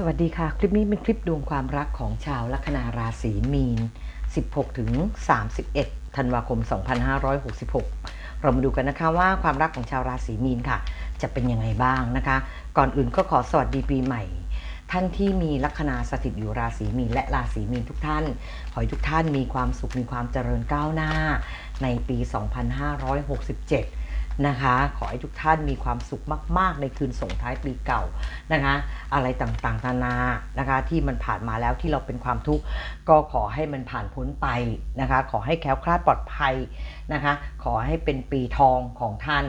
สวัสดีค่ะ คลิปนี้เป็นคลิปดวงความรักของชาวลัคนาราศีมีน 16 ถึง 31 ธันวาคม 2566 เรามาดูกันนะคะว่าความรักของชาวราศีมีนค่ะ จะเป็นยังไงบ้างนะคะ ก่อนอื่นก็ขอสวัสดีปีใหม่ ท่านที่มีลัคนาสถิตอยู่ราศีมีนและราศีมีนทุกท่าน ขอให้ทุกท่านมีความสุขมีความเจริญก้าวหน้าในปี 2567 นะคะ ขอให้ทุกท่านมีความสุขมาก ๆ ในคืนส่งท้ายปีเก่านะคะ อะไรต่างๆนานานะคะ ที่มันผ่านมาแล้วที่เราเป็นความทุกข์ก็ขอให้มันผ่านพ้นไปนะคะ ขอให้แคล้วคลาดปลอดภัยนะคะ ขอให้เป็นปีทองของท่าน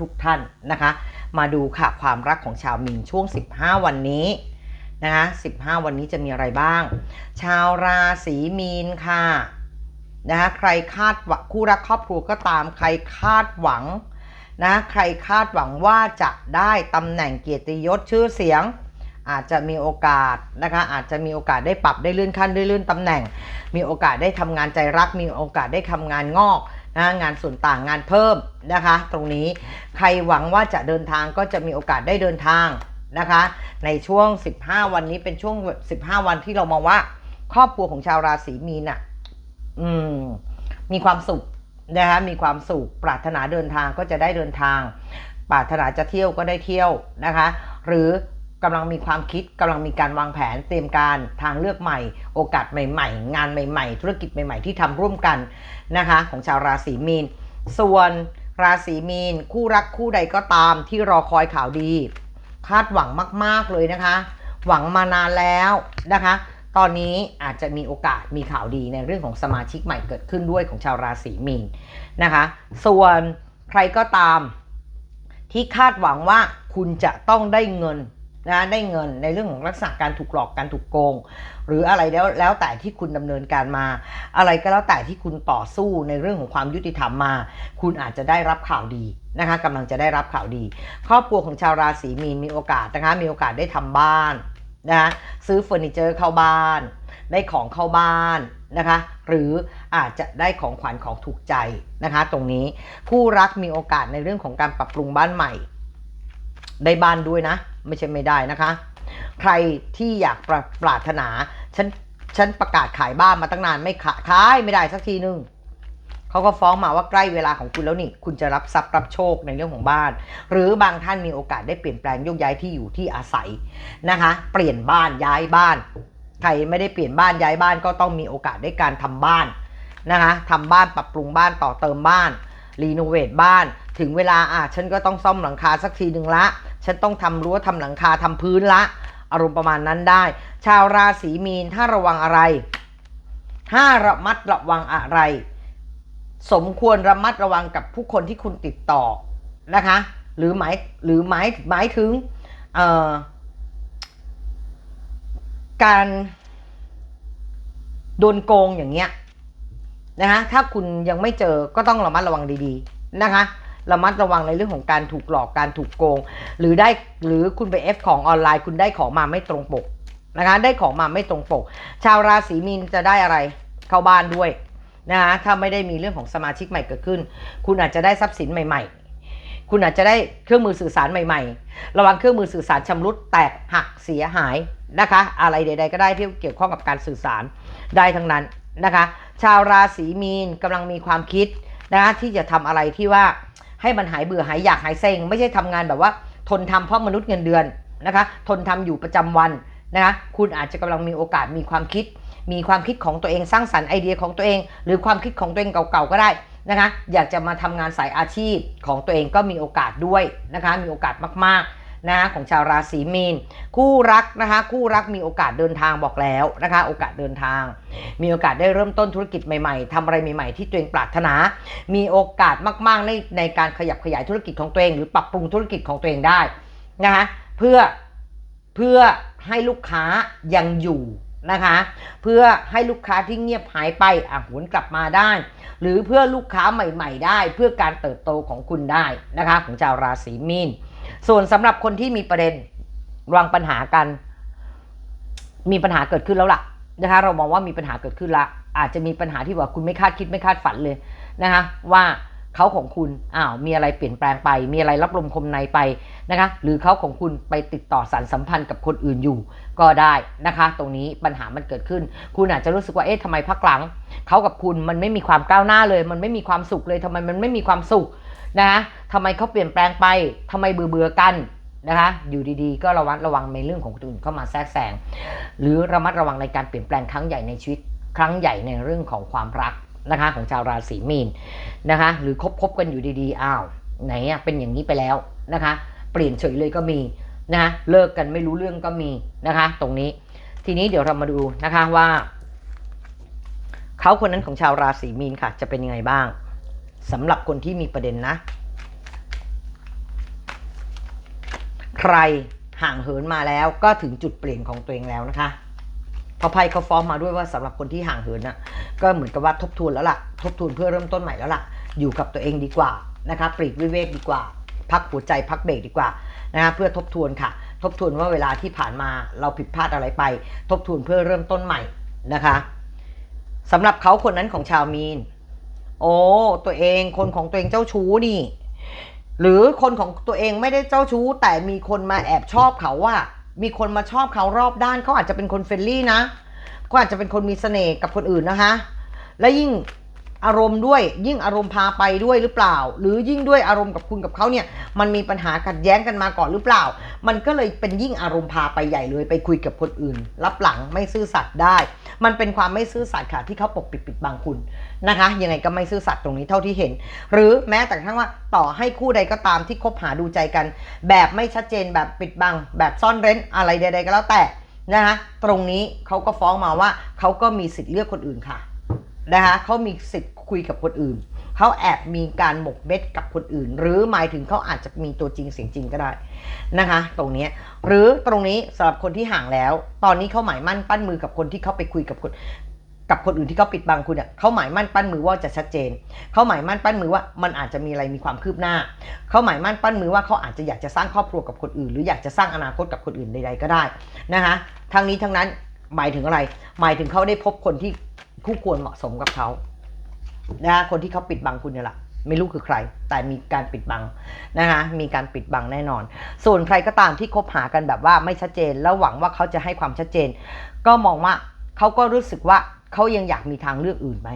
ทุกๆทท่านนะคะ มาดูค่ะความรักของชาวมีนช่วง 15 วันนี้นะคะ15 วันนี้จะมีอะไรบ้าง ชาวราศีมีนค่ะนะคะใครคาดหวังคู่รักครอบครัวก็ตามใครคาดหวัง นะใครคาดหวังว่าจะได้ตำแหน่งเกียรติยศชื่อเสียง อาจจะมีโอกาสนะคะอาจจะมีโอกาสได้ปรับได้เลื่อนขั้นได้เลื่อนตำแหน่ง มีโอกาสได้ทำงานใจรัก มีโอกาสได้ทำงานงอกนะงานส่วนต่างงานเพิ่มนะคะ ตรงนี้ใครหวังว่าจะเดินทางก็จะมีโอกาสได้เดินทางนะคะ ในช่วง 15 วันนี้เป็นช่วง 15 วันที่เรามองว่า ครอบครัวของชาวราศีมีนอะ อืม มีความสุข นะคะมีความสุขปรารถนาเดินทางก็จะได้เดินทาง ปรารถนาจะเที่ยวก็ได้เที่ยวนะคะ หรือกำลังมีความคิดกำลังมีการวางแผนเตรียมการทางเลือกใหม่ โอกาสใหม่ ๆ งานใหม่ ๆ ธุรกิจใหม่ ๆ ที่ทำร่วมกันนะคะ ของชาวราศีมีน ส่วนราศีมีน คู่รักคู่ใดก็ตามที่รอคอยข่าวดี คาดหวังมาก ๆ เลยนะคะ หวังมานานแล้วนะคะ ตอนนี้อาจจะมีโอกาสมีข่าวดีในเรื่องของสมาชิกใหม่เกิดขึ้นด้วยของชาวราศีมีนนะคะ ส่วนใครก็ตามที่คาดหวังว่าคุณจะต้องได้เงินนะได้เงินในเรื่องของลักษณะการถูกหลอกการถูกโกง หรืออะไรแล้วแล้วแต่ที่คุณดำเนินการมา อะไรก็แล้วแต่ที่คุณต่อสู้ในเรื่องของความยุติธรรมมา คุณอาจจะได้รับข่าวดีนะคะกำลังจะได้รับข่าวดี ครอบครัวของชาวราศีมีนมีโอกาสนะคะมีโอกาสได้ทำบ้าน นะะซื้อเฟอร์นิเจอร์เข้าบ้าน ได้ของเข้าบ้านนะคะ หรืออาจจะได้ของขวัญของถูกใจนะคะ ตรงนี้คู่รักมีโอกาสในเรื่องของการปรับปรุงบ้านใหม่ ได้บ้านด้วยนะ ไม่ใช่ไม่ได้นะคะ ใครที่อยากปราปรารถนาฉันฉันประกาศขายบ้านมาตั้งนานไม่ขายขายไม่ได้สักทีนึง เขาก็ฟ้องมาว่าใกล้เวลาของคุณแล้วนี่ คุณจะรับทรัพย์รับโชคในเรื่องของบ้าน หรือบางท่านมีโอกาสได้เปลี่ยนแปลงยกย้ายที่อยู่ที่อาศัยนะคะ เปลี่ยนบ้านย้ายบ้าน ใครไม่ได้เปลี่ยนบ้านย้ายบ้านก็ต้องมีโอกาสได้การทำบ้านนะคะทำบ้านปรับปรุงบ้านต่อเติมบ้านรีโนเวทบ้าน ถึงเวลาอะฉันก็ต้องซ่อมหลังคาสักทีหนึ่งละ ฉันต้องทำรั้วทำหลังคาทำพื้นละ อารมณ์ประมาณนั้นได้ ชาวราศีมีนถ้าระวังอะไร ถ้าระมัดระวังอะไร สมควรระมัดระวังกับผู้คนที่คุณติดต่อนะคะ หรือหมายหรือหมายหมายถึงการโดนโกงอย่างเงี้ยนะคะถ้าคุณยังไม่เจอก็ต้องระมัดระวังดีๆนะคะระมัดระวังในเรื่องของการถูกหลอกการถูกโกง หรือได้หรือคุณไปเอฟของออนไลน์ คุณได้ของมาไม่ตรงปกนะคะ ได้ของมาไม่ตรงปก ชาวราศีมีนจะได้อะไรเข้าบ้านด้วย นะคะถ้าไม่ได้มีเรื่องของสมาชิกใหม่เกิดขึ้น คุณอาจจะได้ทรัพย์สินใหม่ ๆ คุณอาจจะได้เครื่องมือสื่อสารใหม่ ๆ ระวังเครื่องมือสื่อสารชำรุดแตกหักเสียหายนะคะ อะไรใด ๆ ก็ได้ที่เกี่ยวข้องกับการสื่อสารได้ทั้งนั้นนะคะ ชาวราศีมีนกำลังมีความคิดนะคะที่จะทำอะไรที่ว่าให้มันหายเบื่อหายอยากหายเซ็ง ไม่ใช่ทำงานแบบว่าทนทำเพราะมนุษย์เงินเดือนนะคะ ทนทำอยู่ประจำวันนะคะ คุณอาจจะกำลังมีโอกาสมีความคิด มีความคิดของตัวเองสร้างสรรค์ไอเดียของตัวเอง หรือความคิดของตัวเองเก่าๆก็ได้นะคะอยากจะมาทำงานสายอาชีพของตัวเองก็มีโอกาสด้วยนะคะมีโอกาสมากๆนะของชาวราศีมีน คู่รักนะคะ คู่รักมีโอกาสเดินทางบอกแล้วนะคะ โอกาสเดินทาง มีโอกาสได้เริ่มต้นธุรกิจใหม่ๆทำอะไรใหม่ๆ ที่ตัวเองปรารถนา มีโอกาสมากๆในในการขยับขยายธุรกิจของตัวเอง หรือปรับปรุงธุรกิจของตัวเองได้นะคะเพื่อเพื่อให้ลูกค้ายังอยู่ นะคะ เพื่อให้ลูกค้าที่เงียบหายไปอะหวนกลับมาได้ หรือเพื่อลูกค้าใหม่ ๆ ได้ เพื่อการเติบโตของคุณได้นะคะของชาวราศีมีน ส่วนสำหรับคนที่มีประเด็นวางปัญหากัน มีปัญหาเกิดขึ้นแล้วล่ะนะคะ เรามองว่ามีปัญหาเกิดขึ้นละ อาจจะมีปัญหาที่ว่าคุณไม่คาดคิดไม่คาดฝันเลยนะคะว่า เขาของคุณอ้าวมีอะไรเปลี่ยนแปลงไป มีอะไรรับลมคมในไปนะคะ หรือเขาของคุณไปติดต่อสารสัมพันธ์กับคนอื่นอยู่ ก็ได้นะคะ ตรงนี้ปัญหามันเกิดขึ้น คุณอาจจะรู้สึกว่าเอ๊ะทำไมพักหลังเขากับคุณมันไม่มีความก้าวหน้าเลย มันไม่มีความสุขเลยทำไมมันไม่มีความสุขนะคะทำไมเขาเปลี่ยนแปลงไปทำไมเบื่อเบื่อกันนะคะอยู่ดีๆ ก็ระวัดระวังในเรื่องของคนอื่นเข้ามาแทรกแซงหรือระมัดระวังในการเปลี่ยนแปลงครั้งใหญ่ในชีวิต ครั้งใหญ่ในเรื่องของความรัก นะคะของชาวราศีมีนนะคะ หรือคบคบกันอยู่ดีๆอ้าวไหนอะเป็นอย่างนี้ไปแล้วนะคะ เปลี่ยนเฉยเลยก็มีนะะเลิกกันไม่รู้เรื่องก็มีนะคะ ตรงนี้ ทีนี้เดี๋ยวเรามาดูนะคะว่าเขาคนนั้นของชาวราศีมีนค่ะ จะเป็นยังไงบ้างสำหรับคนที่มีประเด็นนะ ใครห่างเหินมาแล้วก็ถึงจุดเปลี่ยนของตัวเองแล้วนะคะ พราะไพ่เขาฟ้องมาด้วยว่าสำหรับคนที่ห่างเหินน่ะก็เหมือนกับว่าทบทวนแล้วล่ะ ทบทวนเพื่อเริ่มต้นใหม่แล้วล่ะ อยู่กับตัวเองดีกว่านะคะปลีกวิเวกดีกว่า พักหัวใจพักเบรกดีกว่านะคะเพื่อทบทวนค่ะ ทบทวนว่าเวลาที่ผ่านมาเราผิดพลาดอะไรไป ทบทวนเพื่อเริ่มต้นใหม่นะคะสำหรับเขาคนนั้นของชาวมีน โอ้ตัวเองคนของตัวเองเจ้าชู้นี่ หรือคนของตัวเองไม่ได้เจ้าชู้ แต่มีคนมาแอบชอบเขาว่า มีคนมาชอบเขารอบด้านเขาอาจจะเป็นคนเฟรนลี่นะก็อาจจะเป็นคนมีเสน่ห์กับคนอื่นนะคะ และยิ่ง อารมณ์ด้วย ยิ่งอารมณ์พาไปด้วยหรือเปล่า หรือยิ่งด้วยอารมณ์กับคุณกับเขาเนี่ยมันมีปัญหาขัดแย้งกันมาก่อนหรือเปล่า มันก็เลยเป็นยิ่งอารมณ์พาไปใหญ่เลยไปคุยกับคนอื่น รับหลังไม่ซื่อสัตย์ได้ มันเป็นความไม่ซื่อสัตย์ค่ะที่เขาปกปิดปิดบังคุณนะคะยังไงก็ไม่ซื่อสัตย์ตรงนี้เท่าที่เห็น หรือแม้แต่กระทั่งว่าต่อให้คู่ใดก็ตามที่คบหาดูใจกัน แบบไม่ชัดเจนแบบปิดบัง แบบซ่อนเร้นอะไรใด ๆ ก็แล้วแต่นะคะตรงนี้เขาก็ฟ้องมาว่าเขาก็มีสิทธิ์เลือกคนอื่นค่ะ นะคะเขามีสิทธิ์คุยกับคนอื่นเขาแอบมีการหมกเม็ดกับคนอื่น หรือหมายถึงเขาอาจจะมีตัวจริงเสียงจริงก็ได้นะคะ ตรงนี้หรือตรงนี้สำหรับคนที่ห่างแล้ว ตอนนี้เขาหมายมั่นปั้นมือกับคนที่เขาไปคุยกับคนกับคนอื่นที่เขาปิดบังคุณเนี่ยเขาหมายมั่นปั้นมือว่าจะชัดเจนเขาหมายมั่นปั้นมือว่ามันอาจจะมีอะไรมีความคืบหน้าเขาหมายมั่นปั้นมือว่าเขาอาจจะอยากจะสร้างครอบครัวกับคนอื่น หรืออยากจะสร้างอนาคตกับคนอื่นใดๆก็ได้นะคะทั้งนี้ทั้งนั้น หมายถึงอะไร หมายถึงเขาได้พบคนที่คู่ควรเหมาะสมกับเขานะคะคนที่เขาปิดบังคุณเนี่ยแหละไม่รู้คือใคร แต่มีการปิดบังนะคะมีการปิดบังแน่นอน ส่วนใครก็ตามที่คบหากันแบบว่าไม่ชัดเจน แล้วหวังว่าเขาจะให้ความชัดเจน ก็มองว่าเขาก็รู้สึกว่าเขายังอยากมีทางเลือกอื่นไหม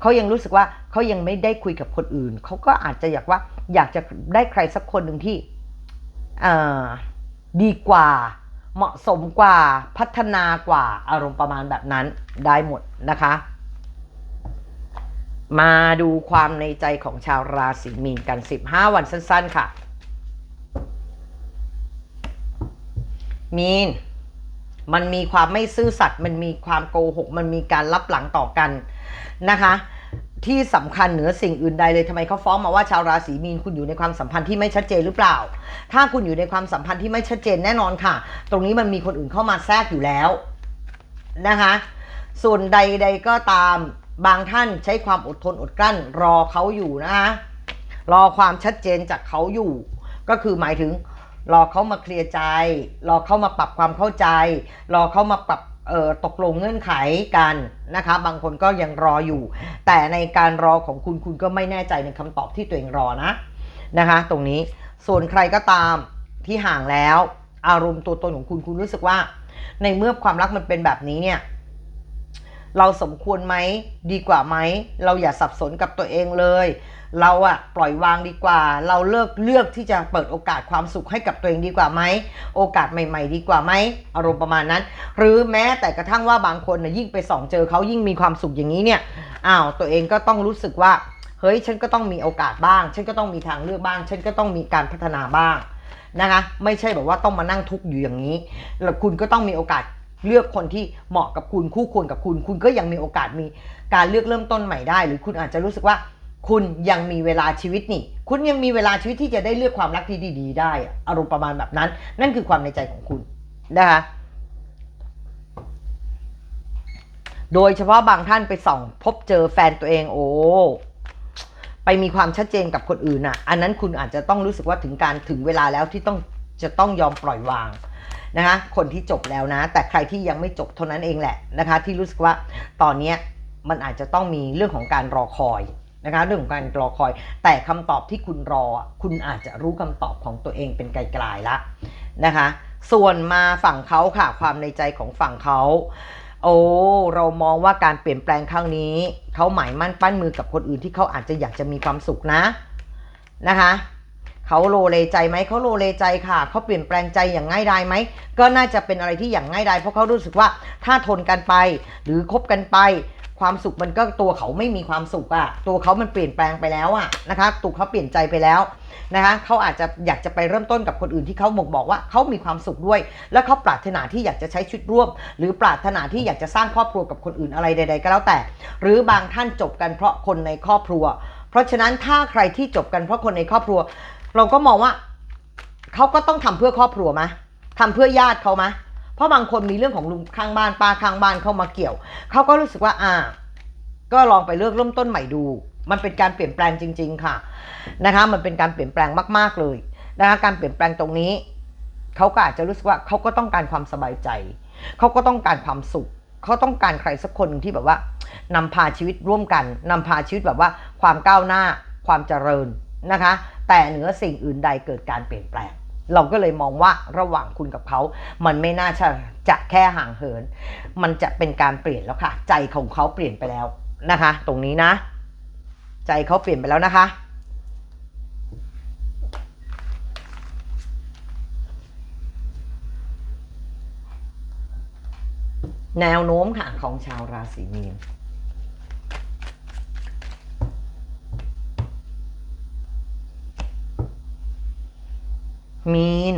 เขายังรู้สึกว่าเขายังไม่ได้คุยกับคนอื่น เขาก็อาจจะอยากว่าอยากจะได้ใครสักคนหนึ่งที่ดีกว่า เหมาะสมกว่าพัฒนากว่าอารมณ์ประมาณแบบนั้นได้หมดนะคะ มาดูความในใจของชาวราศีมีนกัน 15 วันสั้น ๆ ค่ะ มีน มันมีความไม่ซื่อสัตย์มันมีความโกหก มันมีการรับหลังต่อกันนะคะ ที่สำคัญเหนือสิ่งอื่นใดเลยทำไมเขาฟ้องมาว่าชาวราศีมีนคุณอยู่ในความสัมพันธ์ที่ไม่ชัดเจนหรือเปล่า ถ้าคุณอยู่ในความสัมพันธ์ที่ไม่ชัดเจนแน่นอนค่ะ ตรงนี้มันมีคนอื่นเข้ามาแทรกอยู่แล้วนะคะ ส่วนใดๆก็ตามบางท่านใช้ความอดทนอดกลั้น รอเขาอยู่นะคะรอความชัดเจนจากเขาอยู่ ก็คือหมายถึงรอเขามาเคลียร์ใจ รอเขามาปรับความเข้าใจ รอเขามาปรับ ตกลงเงื่อนไขกันนะคะ บางคนก็ยังรออยู่ แต่ในการรอของคุณคุณก็ไม่แน่ใจในคำตอบที่ตัวเองรอนะนะคะ ตรงนี้ส่วนใครก็ตามที่ห่างแล้ว อารมณ์ตัวตนของคุณคุณรู้สึกว่า ในเมื่อความรักมันเป็นแบบนี้เนี่ยเราสมควรไหมดีกว่าไหมเราอย่าสับสนกับตัวเองเลย เราอะปล่อยวางดีกว่า เราเลิกเลือกที่จะเปิดโอกาสความสุขให้กับตัวเองดีกว่าไหม โอกาสใหม่ ๆ ดีกว่าไหมอารมณ์ประมาณนั้น หรือแม้แต่กระทั่งว่าบางคนนะยิ่งไปส่องเจอเขายิ่งมีความสุขอย่างนี้เนี่ยอ้าวตัวเองก็ต้องรู้สึกว่าเฮ้ยฉันก็ต้องมีโอกาสบ้าง ฉันก็ต้องมีทางเลือกบ้าง ฉันก็ต้องมีการพัฒนาบ้างนะคะไม่ใช่แบบว่าต้องมานั่งทุกข์อยู่อย่างนี้แล้วคุณก็ต้องมีโอกาสเลือกคนที่เหมาะกับคุณคู่ควรกับคุณ คุณก็ยังมีโอกาสมีการเลือกเริ่มต้นใหม่ได้ หรือคุณอาจจะรู้สึกว่า คุณยังมีเวลาชีวิตนี่ คุณยังมีเวลาชีวิตที่จะได้เลือกความรักที่ดีๆได้ อารมณ์ประมาณแบบนั้น นั่นคือความในใจของคุณนะคะโดยเฉพาะบางท่านไปส่อง พบเจอแฟนตัวเองโอ้ไปมีความชัดเจนกับคนอื่นอะ อันนั้นคุณอาจจะต้องรู้สึกว่าถึงการถึงเวลาแล้วที่ต้องจะต้องยอมปล่อยวางนะคะคนที่จบแล้วนะ แต่ใครที่ยังไม่จบเท่านั้นเองแหละนะคะ ที่รู้สึกว่าตอนนี้มันอาจจะต้องมีเรื่องของการรอคอย นะคะเรื่องของการรอคอย แต่คำตอบที่คุณรอ คุณอาจจะรู้คำตอบของตัวเองเป็นไกลๆละนะคะ ส่วนมาฝั่งเขาค่ะ ความในใจของฝั่งเขาโอ้เรามองว่าการเปลี่ยนแปลงครั้งนี้เขาหมายมั่นปั้นมือกับคนอื่นที่เขาอาจจะอยากจะมีความสุขนะนะคะเขาโลเลใจไหมเขาโลเลใจค่ะเขาเปลี่ยนแปลงใจอย่างง่ายดายไหมก็น่าจะเป็นอะไรที่อย่างง่ายดายเพราะเขารู้สึกว่าถ้าทนกันไป หรือคบกันไป ความสุขมันก็ตัวเขาไม่มีความสุขอะตัวเขามันเปลี่ยนแปลงไปแล้วอะนะคะตัวเขาเปลี่ยนใจไปแล้วนะคะเขาอาจจะอยากจะไปเริ่มต้นกับคนอื่นที่เขาบอกบอกว่าเขามีความสุขด้วย แล้วเขาปรารถนาที่อยากจะใช้ชีวิตร่วม หรือปรารถนาที่อยากจะสร้างครอบครัวกับคนอื่นอะไรใด ๆ ก็แล้วแต่ หรือบางท่านจบกันเพราะคนในครอบครัว เพราะฉะนั้นถ้าใครที่จบกันเพราะคนในครอบครัว เราก็มองว่าเขาก็ต้องทำเพื่อครอบครัวมะทำเพื่อญาติเขามะ เพราะบางคนมีเรื่องของลุงข้างบ้านป้าข้างบ้านเข้ามาเกี่ยว เขาก็รู้สึกว่าอ่า ก็ลองไปเลือกเริ่มต้นใหม่ดู มันเป็นการเปลี่ยนแปลงจริง ๆ ค่ะนะคะ มันเป็นการเปลี่ยนแปลงมาก ๆเลยนะคะการเปลี่ยนแปลงตรงนี้เขาก็อาจจะรู้สึกว่าเขาก็ต้องการความสบายใจเขาก็ต้องการความสุขเขาต้องการใครสักคนหนึ่งที่แบบว่านำพาชีวิตร่วมกันนำพาชีวิตแบบว่าความก้าวหน้าความเจริญนะคะ แต่เหนือสิ่งอื่นใดเกิดการเปลี่ยนแปลง เราก็เลยมองว่าระหว่างคุณกับเขา มันไม่น่าจะจะแค่ห่างเหิน มันจะเป็นการเปลี่ยนแล้วค่ะ ใจของเขาเปลี่ยนไปแล้วนะคะ ตรงนี้นะ ใจเขาเปลี่ยนไปแล้วนะคะ แนวโน้มค่ะของชาวราศีมีน มีน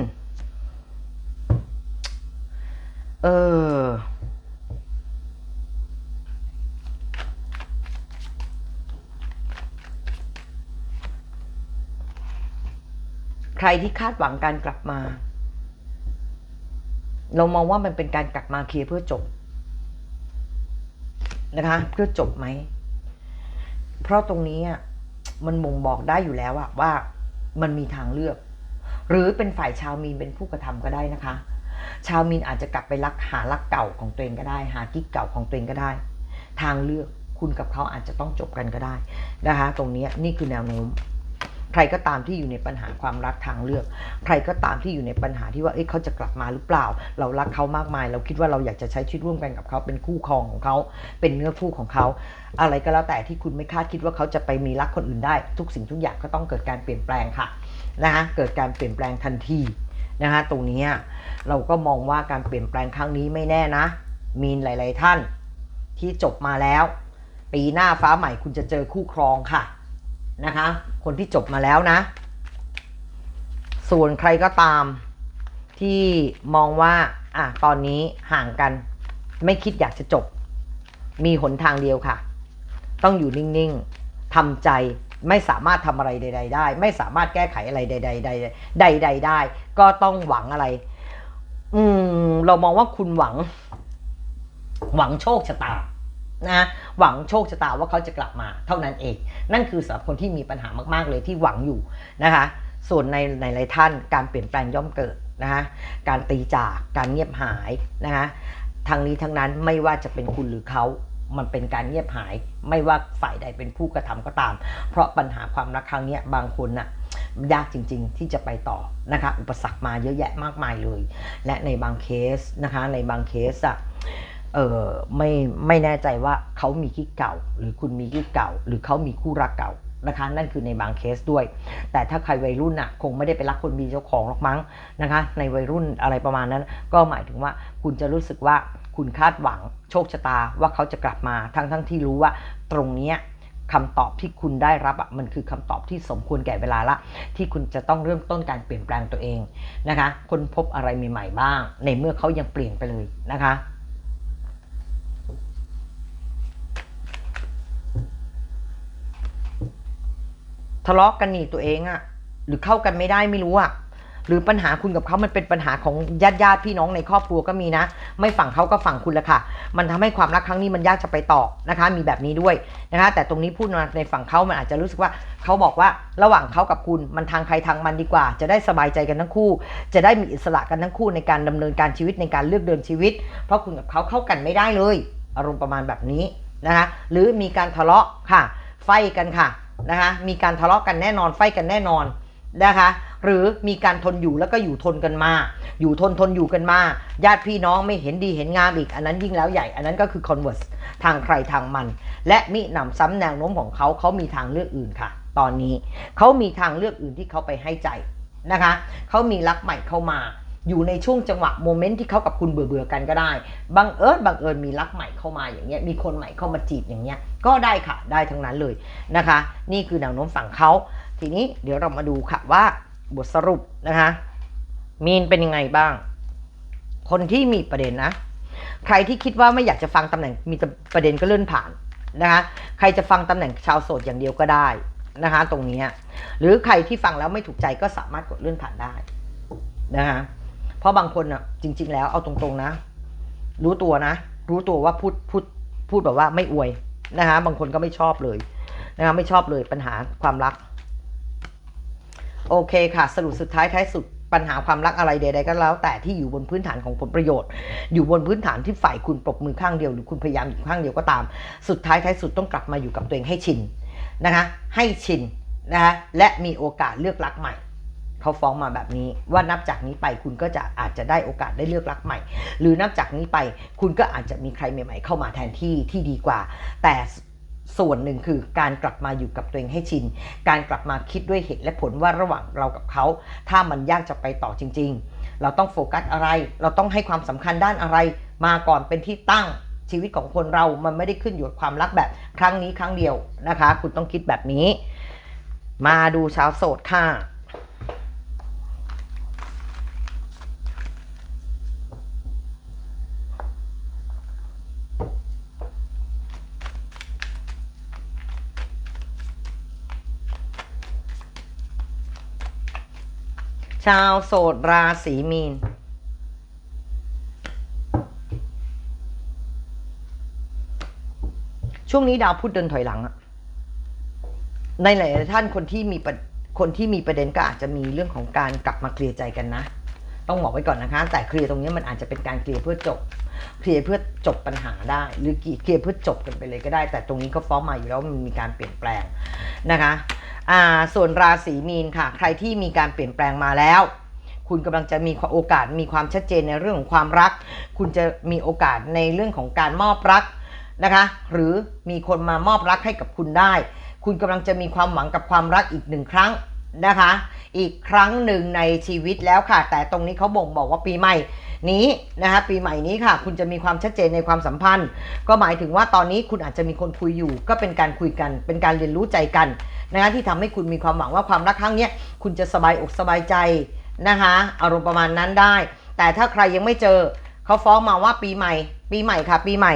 เออ ใครที่คาดหวังการกลับมา เรามองว่ามันเป็นการกลับมาเคลียร์เพื่อจบ นะคะ เพื่อจบไหม เพราะตรงนี้อะมันบ่งบอกได้อยู่แล้วอะว่ามันมีทางเลือก หรือเป็นฝ่ายชาวมีนเป็นผู้กระทำก็ได้นะคะ ชาวมีนอาจจะกลับไปรักหารักเก่าของตัวเองก็ได้ หากิ๊กเก่าของตัวเองก็ได้ ทางเลือกคุณกับเขาอาจจะต้องจบกันก็ได้นะคะ ตรงนี้นี่คือแนวโน้ม ใครก็ตามที่อยู่ในปัญหาความรักทางเลือก ใครก็ตามที่อยู่ในปัญหาที่ว่าเอ้ยเขาจะกลับมาหรือเปล่า เรารักเขามากมาย เราคิดว่าเราอยากจะใช้ชีวิตร่วมกันกับเขาเป็นคู่ครองของเขา เป็นเนื้อคู่ของเขา อะไรก็แล้วแต่ที่คุณไม่คาดคิดว่าเขาจะไปมีรักคนอื่นได้ ทุกสิ่งทุกอย่างก็ต้องเกิดการเปลี่ยนแปลงค่ะนะคะเกิดการเปลี่ยนแปลงทันทีนะคะตรงนี้เราก็มองว่าการเปลี่ยนแปลงครั้งนี้ไม่แน่นะ มีหลาย ๆ ท่านที่จบมาแล้ว ปีหน้าฟ้าใหม่คุณจะเจอคู่ครองค่ะนะคะ คนที่จบมาแล้วนะ ส่วนใครก็ตามที่มองว่า อะ ตอนนี้ห่างกัน ไม่คิดอยากจะจบ มีหนทางเดียวค่ะ ต้องอยู่นิ่งๆทำใจไม่สามารถทำอะไรใด ๆ ได้ ไม่สามารถแก้ไขอะไรใดๆใดๆใดๆได้ ก็ต้องหวังอะไร อืม เรามองว่าคุณหวัง หวังโชคชะตา นะหวังโชคชะตาว่าเขาจะกลับมาเท่านั้นเอง นั่นคือสำหรับคนที่มีปัญหามาก ๆ เลยที่หวังอยู่นะคะส่วนในในหลายท่านการเปลี่ยนแปลงย่อมเกิดนะคะการตีจากการเงียบหายนะคะทางนี้ทั้งนั้นไม่ว่าจะเป็นคุณหรือเขามันเป็นการเงียบหายไม่ว่าฝ่ายใดเป็นผู้กระทำก็ตาม เพราะปัญหาความรักครั้งนี้บางคนน่ะยากจริงๆ ที่จะไปต่อนะคะอุปสรรคมาเยอะแยะมากมายเลย และในบางเคสนะคะในบางเคสอะ เออไม่ไม่แน่ใจว่าเขามีกิ๊กเก่า หรือคุณมีกิ๊กเก่า หรือเขามีคู่รักเก่านะคะ นั่นคือในบางเคสด้วย แต่ถ้าใครวัยรุ่นน่ะ คงไม่ได้ไปรักคนมีเจ้าของหรอกมั้งนะคะ ในวัยรุ่นอะไรประมาณนั้น ก็หมายถึงว่าคุณจะรู้สึกว่าคุณคาดหวังโชคชะตาว่าเขาจะกลับมาทั้งทั้งที่รู้ว่าตรงเนี้ยคำตอบที่คุณได้รับอะมันคือคำตอบที่สมควรแก่เวลาละ ที่คุณจะต้องเริ่มต้นการเปลี่ยนแปลงตัวเองนะคะ ค้นพบอะไรใหม่ๆบ้าง ในเมื่อเขายังเปลี่ยนไปเลยนะคะ ทะเลาะกันหนีตัวเองอะหรือเข้ากันไม่ได้ไม่รู้อะหรือปัญหาคุณกับเขามันเป็นปัญหาของญาติญาติพี่น้องในครอบครัวก็มีนะ ไม่ฝั่งเขาก็ฝั่งคุณละค่ะ มันทำให้ความรักครั้งนี้มันยากจะไปต่อนะคะ มีแบบนี้ด้วยนะคะ แต่ตรงนี้พูดมาในฝั่งเขามันอาจจะรู้สึกว่าเขาบอกว่าระหว่างเขากับคุณมันทางใครทางมันดีกว่า จะได้สบายใจกันทั้งคู่ จะได้มีอิสระกันทั้งคู่ในการดำเนินการชีวิตในการเลือกเดินชีวิต เพราะคุณกับเขาเข้ากันไม่ได้เลย อารมณ์ประมาณแบบนี้นะคะ หรือมีการทะเลาะค่ะ ไฟกันค่ะ นะคะมีการทะเลาะกันแน่นอนไฟกันแน่นอนนะคะหรือมีการทนอยู่แล้วก็อยู่ทนกันมา อยู่ทนทนอยู่กันมา ญาติพี่น้องไม่เห็นดีเห็นงามอีก อันนั้นยิ่งแล้วใหญ่ อันนั้นก็คือ converse ทางใครทางมัน และมิหนำซ้ำแนวโน้มของเขาเขามีทางเลือกอื่นค่ะ ตอนนี้เขามีทางเลือกอื่นที่เขาไปให้ใจนะคะเขามีรักใหม่เข้ามา อยู่ในช่วงจังหวะโมเมนต์ที่เขากับคุณเบื่อเบื่อๆกันก็ได้บังเอิญบังเอิญมีรักใหม่เข้ามาอย่างเงี้ยมีคนใหม่เข้ามาจีบอย่างเงี้ยก็ได้ค่ะได้ทั้งนั้นเลยนะคะ นี่คือแนวโน้มฝั่งเขาทีนี้เดี๋ยวเรามาดูค่ะว่าบทสรุปนะคะมีนเป็นยังไงบ้าง คนที่มีประเด็นนะ ใครที่คิดว่าไม่อยากจะฟังตำแหน่งมีประเด็นก็เลื่อนผ่านนะคะใครจะฟังตำแหน่งชาวโสดอย่างเดียวก็ได้นะคะตรงนี้ หรือใครที่ฟังแล้วไม่ถูกใจก็สามารถกดเลื่อนผ่านได้นะคะ เพราะบางคนอะจริง ๆ แล้วเอาตรงๆนะ รู้ตัวนะ รู้ตัวว่าพูดพูดพูดแบบว่าไม่อวยนะคะบางคนก็ไม่ชอบเลยนะคะไม่ชอบเลยปัญหาความรัก โอเคค่ะ สรุปสุดท้ายท้ายสุดปัญหาความรักอะไรใดๆก็แล้ว แต่ที่อยู่บนพื้นฐานของผลประโยชน์ อยู่บนพื้นฐานที่ฝ่ายคุณปรบมือข้างเดียวหรือคุณพยายามอยู่ข้างเดียวก็ตาม สุดท้ายท้ายสุดต้องกลับมาอยู่กับตัวเองให้ชินนะคะให้ชินนะคะและมีโอกาสเลือกรักใหม่ เขาฟ้องมาแบบนี้ว่านับจากนี้ไปคุณก็จะอาจจะได้โอกาสได้เลือกรักใหม่ หรือนับจากนี้ไปคุณก็อาจจะมีใครใหม่ ๆ เข้ามาแทนที่ที่ดีกว่า แต่ส่วนหนึ่งคือการกลับมาอยู่กับตัวเองให้ชิน การกลับมาคิดด้วยเหตุและผลว่าระหว่างเรากับเขา ถ้ามันยากจะไปต่อจริง ๆ เราต้องโฟกัสอะไร เราต้องให้ความสำคัญด้านอะไร มาก่อนเป็นที่ตั้งชีวิตของคนเรา มันไม่ได้ขึ้นอยู่กับความรักแบบครั้งนี้ครั้งเดียวนะคะ คุณต้องคิดแบบนี้ มาดูชาวโสดค่ะ ชาวโสดราศีมีน ช่วงนี้ดาวพุธเดินถอยหลังอะในหลายท่านคนที่มีคนที่มีประเด็นก็อาจจะมีเรื่องของการกลับมาเคลียร์ใจกันนะ ต้องบอกไว้ก่อนนะคะ แต่เคลียร์ตรงนี้มันอาจจะเป็นการเคลียร์เพื่อจบ เคลียร์เพื่อจบปัญหาได้ หรือเคลียร์เพื่อจบกันไปเลยก็ได้ แต่ตรงนี้ก็ฟ้องมาอยู่แล้วมันมีการเปลี่ยนแปลงนะคะ อ่าส่วนราศีมีนค่ะ ใครที่มีการเปลี่ยนแปลงมาแล้ว คุณกำลังจะมีโอกาสมีความชัดเจนในเรื่องของความรัก คุณจะมีโอกาสในเรื่องของการมอบรักนะคะหรือมีคนมามอบรักให้กับคุณได้ คุณกำลังจะมีความหวังกับความรักอีกหนึ่งครั้งนะคะ อีกครั้งหนึ่งในชีวิตแล้วค่ะ แต่ตรงนี้เขาบ่งบอกว่าปีใหม่ นี้นะคะปีใหม่นี้ค่ะ คุณจะมีความชัดเจนในความสัมพันธ์ ก็หมายถึงว่าตอนนี้คุณอาจจะมีคนคุยอยู่ ก็เป็นการคุยกัน เป็นการเรียนรู้ใจกันนะคะที่ทำให้คุณมีความหวังว่าความรักครั้งนี้คุณจะสบายอกสบายใจนะคะอารมณ์ประมาณนั้นได้ แต่ถ้าใครยังไม่เจอเขาฟ้องมาว่าปีใหม่ ปีใหม่ค่ะ ปีใหม่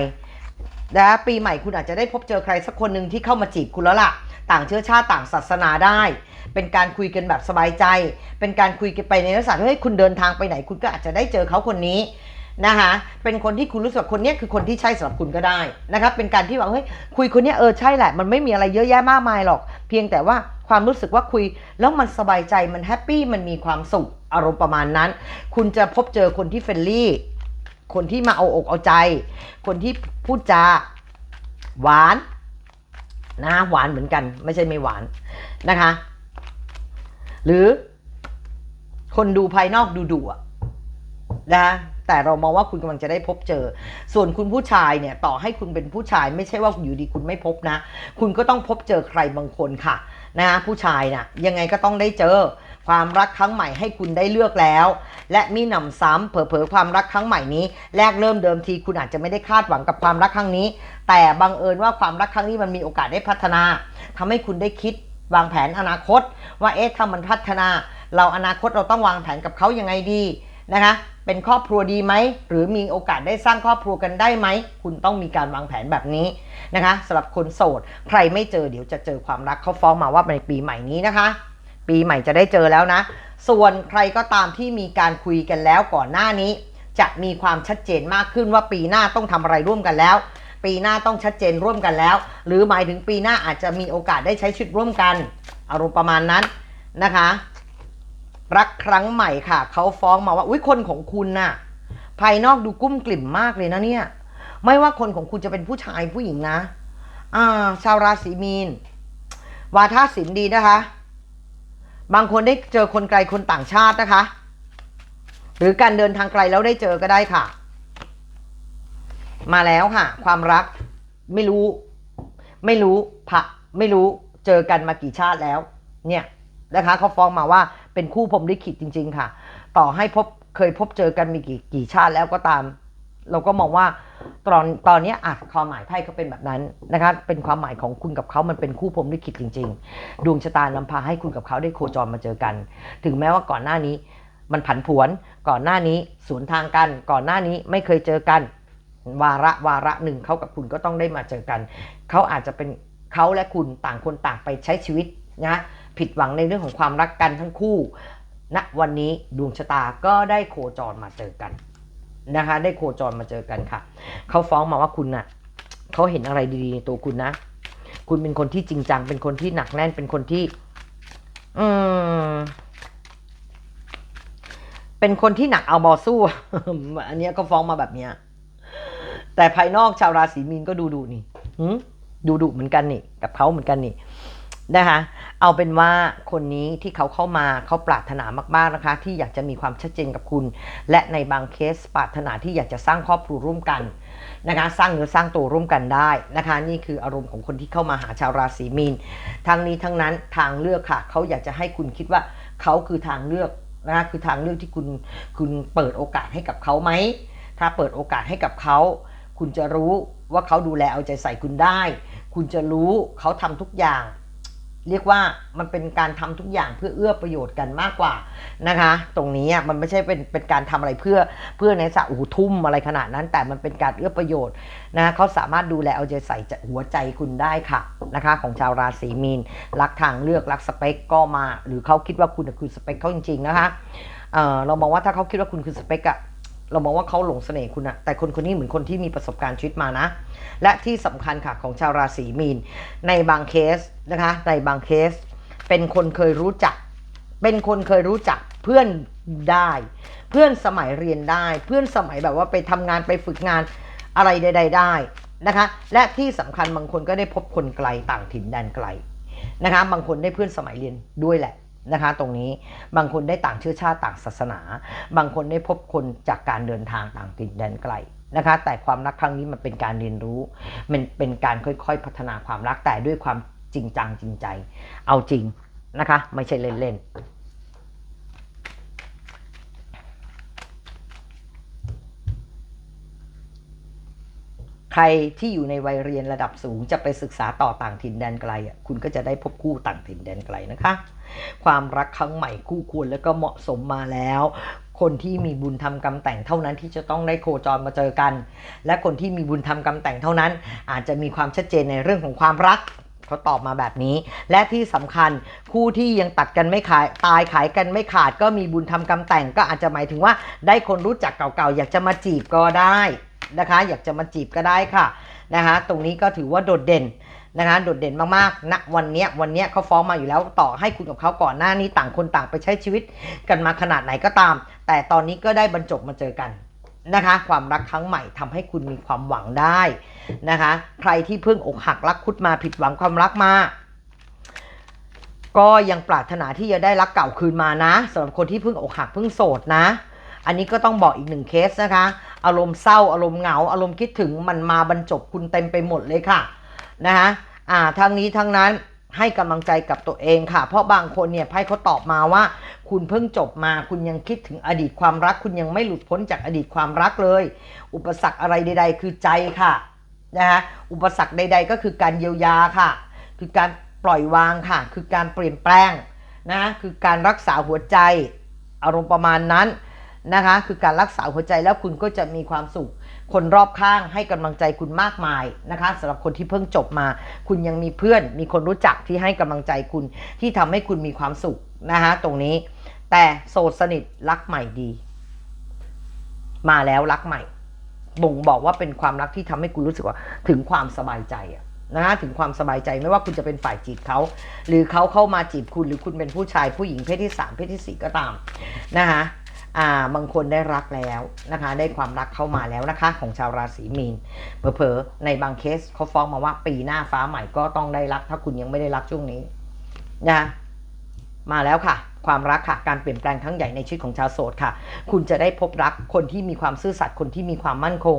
นะปีใหม่คุณอาจจะได้พบเจอใครสักคนหนึ่งที่เข้ามาจีบคุณแล้วล่ะ ต่างเชื้อชาติต่างศาสนาได้ เป็นการคุยกันแบบสบายใจ เป็นการคุยกันไปในลักษณะที่เฮ้ยคุณเดินทางไปไหนคุณก็อาจจะได้เจอเขาคนนี้นะคะเป็นคนที่คุณรู้สึกว่าคนนี้คือคนที่ใช่สำหรับคุณก็ได้นะครับเป็นการที่ว่าเฮ้ยคุยคนนี้เออใช่แหละ มันไม่มีอะไรเยอะแยะมากมายหรอก เพียงแต่ว่าความรู้สึกว่าคุยแล้วมันสบายใจมันแฮปปี้มันมีความสุขอารมณ์ประมาณนั้น คุณจะพบเจอคนที่เฟรนลี่ คนที่มาเอาอกเอาใจ คนที่พูดจาหวาน นะหวานเหมือนกัน ไม่ใช่ไม่หวานนะคะ หรือคนดูภายนอกดูดุอะนะแต่เรามองว่าคุณกำลังจะได้พบเจอ ส่วนคุณผู้ชายเนี่ยต่อให้คุณเป็นผู้ชาย ไม่ใช่ว่าอยู่ดีคุณไม่พบนะ คุณก็ต้องพบเจอใครบางคนค่ะ นะผู้ชายนะ่ะยังไงก็ต้องได้เจอความรักครั้งใหม่ให้คุณได้เลือกแล้ว และมีหนำซ้ำเผลอๆความรักครั้งใหม่นี้ แรกเริ่มเดิมทีคุณอาจจะไม่ได้คาดหวังกับความรักครั้งนี้ แต่บังเอิญว่าความรักครั้งนี้มันมีโอกาสได้พัฒนาทำให้คุณได้คิดวางแผนอนาคต ว่าเอ๊ะถ้ามันพัฒนา เราอนาคตเราต้องวางแผนกับเขายังไงดีนะคะเป็นครอบครัวดีไหมหรือมีโอกาสได้สร้างครอบครัวกันได้ไหมคุณต้องมีการวางแผนแบบนี้ นะคะสำหรับคนโสด ใครไม่เจอเดี๋ยวจะเจอความรักเขาฟ้องมาว่าในปีใหม่นี้นะคะ ปีใหม่จะได้เจอแล้วนะ ส่วนใครก็ตามที่มีการคุยกันแล้วก่อนหน้านี้ จะมีความชัดเจนมากขึ้นว่าปีหน้าต้องทำอะไรร่วมกันแล้ว ปีหน้าต้องชัดเจนร่วมกันแล้ว หรือหมายถึงปีหน้าอาจจะมีโอกาสได้ใช้ชีวิตร่วมกันอารมณ์ประมาณนั้นนะคะ รักครั้งใหม่ค่ะเขาฟ้องมาว่าอุ้ยคนของคุณน่ะภายนอกดูกุ้มกลิ่มมากเลยนะเนี่ย ไม่ว่าคนของคุณจะเป็นผู้ชายผู้หญิงนะ อ่า ชาวราศีมีน วาทศิลป์ดีนะคะ บางคนได้เจอคนไกลคนต่างชาตินะคะ หรือการเดินทางไกลแล้วได้เจอก็ได้ค่ะ มาแล้วค่ะ ความรัก ไม่รู้ ไม่รู้พระไม่รู้เจอกันมากี่ชาติแล้ว เนี่ยนะคะเขาฟ้องมาว่าเป็นคู่พรมลิขิตจริง ๆ ค่ะ ต่อให้พบเคยพบเจอกันมีกี่กี่ชาติแล้วก็ตาม เราก็มองว่าตอนตอนนี้อะความหมายไพ่ก็เป็นแบบนั้นนะคะเป็นความหมายของคุณกับเขามันเป็นคู่พรมลิขิตจริง ๆ ดวงชะตานำพาให้คุณกับเขาได้โคจรมาเจอกัน ถึงแม้ว่าก่อนหน้านี้ มันผันผวนก่อนหน้านี้สวนทางกัน ก่อนหน้านี้ไม่เคยเจอกัน วาระวาระหนึ่งเขากับคุณก็ต้องได้มาเจอกัน เขาอาจจะเป็นเขาและคุณต่างคนต่างไปใช้ชีวิตนะผิดหวังในเรื่องของความรักกันทั้งคู่ณวันนี้ดวงชะตาก็ได้โคจรมาเจอกัน นะคะ ได้โคจรมาเจอกันค่ะ เขาฟ้องมาว่าคุณน่ะเขาเห็นอะไรดีๆในตัวคุณนะ คุณเป็นคนที่จริงจัง เป็นคนที่หนักแน่น เป็นคนที่ อืม เป็นคนที่หนักเอาบอสู้ อันเนี้ยก็ฟ้องมาแบบเนี้ย แต่ภายนอกชาวราศีมีนก็ดูดูนี่ดูดุเหมือนกันนี่ กับเขาเหมือนกันนี่ นะคะเอาเป็นว่าคนนี้ที่เขาเข้ามาเขาปรารถนามากๆนะคะ ที่อยากจะมีความชัดเจนกับคุณ และในบางเคสปรารถนาที่อยากจะสร้างครอบครัวร่วมกันนะคะสร้างเนื้อสร้างตัวร่วมกันได้นะคะ นี่คืออารมณ์ของคนที่เข้ามาหาชาวราศีมีนทั้งนี้ทั้งนั้นทางเลือกค่ะเขาอยากจะให้คุณคิดว่าเขาคือทางเลือกนะคะคือทางเลือกที่คุณคุณเปิดโอกาสให้กับเขาไหมถ้าเปิดโอกาสให้กับเขาคุณจะรู้ว่าเขาดูแลเอาใจใส่คุณได้ คุณจะรู้เขาทำทุกอย่าง เรียกว่ามันเป็นการทำทุกอย่างเพื่อเอื้อประโยชน์กันมากกว่านะคะ ตรงนี้มันไม่ใช่เป็นเป็นการทำอะไรเพื่อเพื่อในสะอ้ทุ่มอะไรขนาดนั้น แต่มันเป็นการเอื้อประโยชน์นะเขาสามารถดูแลเอาใจใส่จหัวใจคุณได้ค่ะนะคะ ของชาวราศีมีน รักทางเลือกรักสเปคก็มา หรือเขาคิดว่าคุณคือสเปคเขาจริงๆนะคะเออเรามองว่าถ้าเขาคิดว่าคุณคือสเปคอะ เรามองว่าเขาหลงเสน่ห์คุณอะแต่คนคนนี้เหมือนคนที่มีประสบการณ์ชีวิตมานะ และที่สำคัญค่ะของชาวราศีมีน ในบางเคสนะคะ ในบางเคส เป็นคนเคยรู้จัก เป็นคนเคยรู้จักเพื่อนได้ เพื่อนสมัยเรียนได้ เพื่อนสมัยแบบว่าไปทำงานไปฝึกงานอะไรใด ๆ ได้นะคะ และที่สำคัญบางคนก็ได้พบคนไกลต่างถิ่นแดนไกลนะคะ บางคนได้เพื่อนสมัยเรียนด้วยแหละ นะคะ ตรงนี้บางคนได้ต่างเชื้อชาติต่างศาสนา บางคนได้พบคนจากการเดินทางต่างถิ่นแดนไกลนะคะ แต่ความรักครั้งนี้มันเป็นการเรียนรู้ มันเป็นการค่อยๆ พัฒนาความรักแต่ด้วยความจริงจังจริงใจ เอาจริงนะคะ ไม่ใช่เล่นๆใครที่อยู่ในวัยเรียนระดับสูงจะไปศึกษาต่อต่างถิ่นแดนไกลอะคุณก็จะได้พบคู่ต่างถิ่นแดนไกลนะคะ ความรักครั้งใหม่คู่ควรแล้วก็เหมาะสมมาแล้ว คนที่มีบุญทำกรรมแต่งเท่านั้นที่จะต้องได้โคจรมาเจอกัน และคนที่มีบุญทำกรรมแต่งเท่านั้น อาจจะมีความชัดเจนในเรื่องของความรักเขาตอบมาแบบนี้ และที่สำคัญคู่ที่ยังตัดกันไม่ขายตายขายกันไม่ขาด ก็มีบุญทำกรรมแต่งก็อาจจะหมายถึงว่าได้คนรู้จักเก่าๆอยากจะมาจีบก็ได้นะคะ อยากจะมาจีบก็ได้ค่ะ นะคะตรงนี้ก็ถือว่าโดดเด่นนะคะโดดเด่นมากๆณวันเนี้ยวันเนี้ยเขาฟ้องมาอยู่แล้วต่อให้คุณกับเขาก่อนหน้านี้ต่างคนต่างไปใช้ชีวิตกันมาขนาดไหนก็ตาม แต่ตอนนี้ก็ได้บรรจบมาเจอกันนะคะ ความรักครั้งใหม่ทำให้คุณมีความหวังได้นะคะ ใครที่เพิ่งอกหักรักคุดมาผิดหวังความรักมาก็ยังปรารถนาที่จะได้รักเก่าคืนมานะสำหรับคนที่เพิ่งอกหักเพิ่งโสดนะ อันนี้ก็ต้องบอกอีกหนึ่งเคสนะคะ อารมณ์เศร้าอารมณ์เหงา อารมณ์คิดถึงมันมาบรรจบคุณเต็มไปหมดเลยค่ะนะคะอ่าทั้งนี้ทั้งนั้นให้กำลังใจกับตัวเองค่ะ เพราะบางคนเนี่ยไพ่เขาตอบมาว่า คุณเพิ่งจบมาคุณยังคิดถึงอดีตความรัก คุณยังไม่หลุดพ้นจากอดีตความรักเลย อุปสรรคอะไรใด ๆ คือใจค่ะนะคะอุปสรรคใด ๆ ก็คือการเยียวยาค่ะ คือการปล่อยวางค่ะ คือการเปลี่ยนแปลงนะคือการรักษาหัวใจ อารมณ์ประมาณนั้น นะคะ คือการรักษาหัวใจแล้วคุณก็จะมีความสุข คนรอบข้างให้กำลังใจคุณมากมายนะคะสำหรับคนที่เพิ่งจบมา คุณยังมีเพื่อน มีคนรู้จักที่ให้กำลังใจคุณ ที่ทำให้คุณมีความสุขนะคะตรงนี้ แต่โสดสนิทรักใหม่ดี มาแล้วรักใหม่ บ่งบอกว่าเป็นความรักที่ทำให้คุณรู้สึกว่าถึงความสบายใจอะนะถึงความสบายใจไม่ว่าคุณจะเป็นฝ่ายจีบเขา หรือเขาเข้ามาจีบคุณหรือคุณเป็นผู้ชายผู้หญิงเพศที่สามเพศที่สี่ก็ตามนะคะ อ่าบางคนได้รักแล้วนะคะ ได้ความรักเข้ามาแล้วนะคะ ของชาวราศีมีนเผลอๆในบางเคสเขาฟ้องมาว่าปีหน้าฟ้าใหม่ก็ต้องได้รัก ถ้าคุณยังไม่ได้รักช่วงนี้นะมาแล้วค่ะ ความรักค่ะ การเปลี่ยนแปลงครั้งใหญ่ในชีวิตของชาวโสดค่ะ คุณจะได้พบรักคนที่มีความซื่อสัตย์คนที่มีความมั่นคง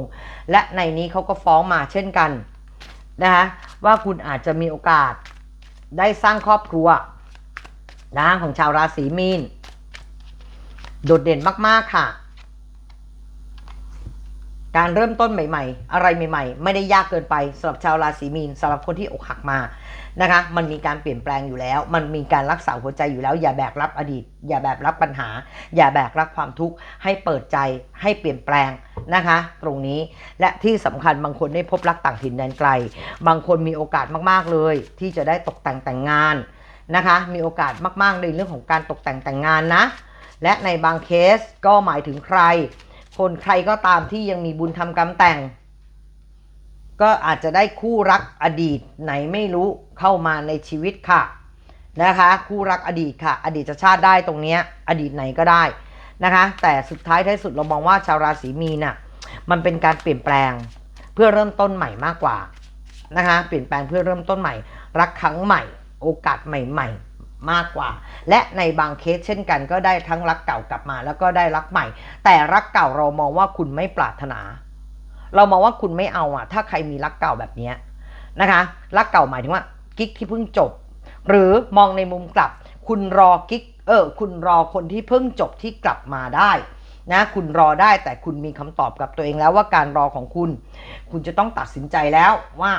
และในนี้เขาก็ฟ้องมาเช่นกันนะคะว่าคุณอาจจะมีโอกาสได้สร้างครอบครัวนะของชาวราศีมีน โดดเด่นมาก ๆ ค่ะ การเริ่มต้นใหม่ ๆ อะไรใหม่ ๆ ไม่ได้ยากเกินไปสำหรับชาวราศีมีนสำหรับคนที่อกหักมานะคะ มันมีการเปลี่ยนแปลงอยู่แล้ว มันมีการรักษาหัวใจอยู่แล้ว อย่าแบกรับอดีต อย่าแบกรับปัญหา อย่าแบกรับความทุกข์ ให้เปิดใจ ให้เปลี่ยนแปลงนะคะ ตรงนี้ และที่สำคัญบางคนได้พบรักต่างถิ่นแดนไกล บางคนมีโอกาสมากๆเลย ที่จะได้ตกแต่งแต่งงานนะคะ มีโอกาสมากๆในเรื่องของการตกแต่งแต่งงานนะ และในบางเคสก็หมายถึงใคร คนใครก็ตามที่ยังมีบุญทำกรรมแต่ง ก็อาจจะได้คู่รักอดีตไหนไม่รู้เข้ามาในชีวิตค่ะนะคะ คู่รักอดีตค่ะ อดีตชาติได้ตรงนี้อดีตไหนก็ได้นะคะ แต่สุดท้ายท้ายสุดเรามองว่าชาวราศีมีนน่ะมันเป็นการเปลี่ยนแปลงเพื่อเริ่มต้นใหม่มากกว่านะคะ เปลี่ยนแปลงเพื่อเริ่มต้นใหม่ รักครั้งใหม่ โอกาสใหม่ ๆ มากกว่า และในบางเคสเช่นกันก็ได้ทั้งรักเก่ากลับมา แล้วก็ได้รักใหม่ แต่รักเก่าเรามองว่าคุณไม่ปรารถนา เรามองว่าคุณไม่เอาอะ ถ้าใครมีรักเก่าแบบนี้นะคะ รักเก่าหมายถึงว่ากิ๊กที่เพิ่งจบ หรือมองในมุมกลับ คุณรอกิ๊กเออคุณรอคนที่เพิ่งจบที่กลับมาได้นะคุณรอได้แต่คุณมีคำตอบกับตัวเองแล้วว่าการรอของคุณ คุณจะต้องตัดสินใจแล้วว่า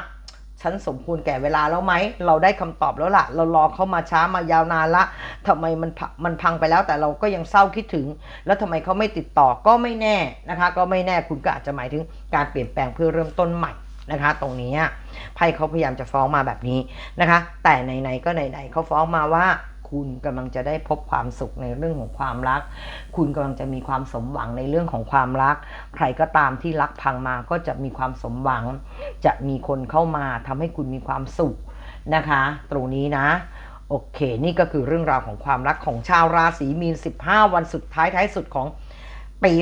ฉันสมควรแก่เวลาแล้วไหม เราได้คำตอบแล้วล่ะ เรารอเข้ามาช้ามายาวนานละทำไมมันมันพังไปแล้วแต่เราก็ยังเศร้าคิดถึง แล้วทำไมเขาไม่ติดต่อก็ไม่แน่นะคะ ก็ไม่แน่คุณก็อาจจะหมายถึงการเปลี่ยนแปลงเพื่อเริ่มต้นใหม่นะคะ ตรงนี้ไพ่เขาพยายามจะฟ้องมาแบบนี้นะคะ แต่ไหนๆก็ไหนๆเขาฟ้องมาว่า คุณกำลังจะได้พบความสุขในเรื่องของความรัก คุณกำลังจะมีความสมหวังในเรื่องของความรัก ใครก็ตามที่รักพังมาก็จะมีความสมหวัง จะมีคนเข้ามาทำให้คุณมีความสุขนะคะ ตรงนี้นะโอเค นี่ก็คือเรื่องราวของความรักของชาวราศีมีน 15 วันสุดท้ายท้ายสุดของปี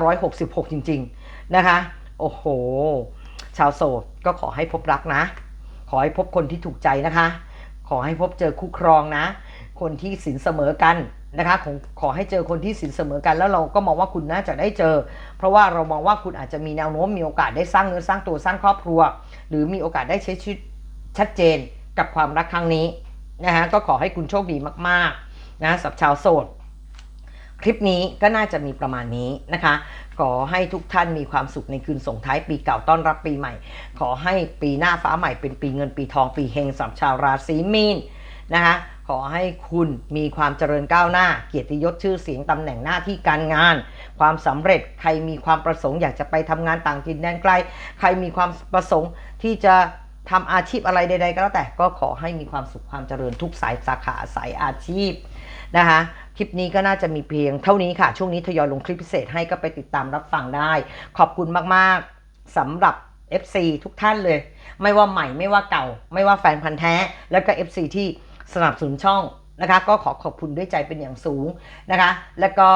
2566 จริง ๆ นะคะ โอ้โห ชาวโสดก็ขอให้พบรักนะ ขอให้พบคนที่ถูกใจนะคะ ขอให้พบเจอคู่ครองนะ คนที่สินเสมอกันนะคะขอขอให้เจอคนที่สินเสมอกัน แล้วเราก็มองว่าคุณน่าจะได้เจอ เพราะว่าเรามองว่าคุณอาจจะมีแนวโน้มมีโอกาสได้สร้างเนื้อสร้างตัวสร้างครอบครัว หรือมีโอกาสได้ใช้ชีวิตชัดเจนกับความรักครั้งนี้นะคะก็ขอให้คุณโชคดีมากๆนะสับชาวโสดคลิปนี้ก็น่าจะมีประมาณนี้นะคะ ขอให้ทุกท่านมีความสุขในคืนส่งท้ายปีเก่าต้อนรับปีใหม่ ขอให้ปีหน้าฟ้าใหม่เป็นปีเงินปีทองปีเฮงสำหรับชาวราศีมีนนะคะ ขอให้คุณมีความเจริญก้าวหน้า เกียรติยศชื่อเสียงตำแหน่งหน้าที่การงาน ความสำเร็จใครมีความประสงค์อยากจะไปทำงานต่างถิ่นแดนไกล ใครมีความประสงค์ที่จะทำอาชีพอะไรใด ๆ ก็แล้วแต่ก็ขอให้มีความสุขความเจริญทุกสายสาขาสายอาชีพนะคะคลิปนี้ก็น่าจะมีเพียงเท่านี้ค่ะ ช่วงนี้ทยอยลงคลิปพิเศษให้ก็ไปติดตามรับฟังได้ ขอบคุณมากๆสำหรับ FC ทุกท่านเลย ไม่ว่าใหม่ไม่ว่าเก่า ไม่ว่าแฟนพันธ์แท้ แล้วก็ FC ที่ สนับสนุนช่องนะคะ ก็ขอขอบคุณด้วยใจเป็นอย่างสูงนะคะ แล้วก็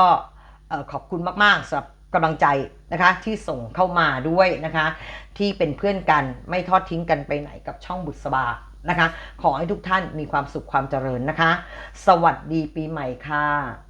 ขอบคุณมากๆสำหรับกำลังใจนะคะที่ส่งเข้ามาด้วยนะคะ ที่เป็นเพื่อนกันไม่ทอดทิ้งกันไปไหนกับช่องบุษบานะคะ ขอให้ทุกท่านมีความสุขความเจริญนะคะ สวัสดีปีใหม่ค่ะ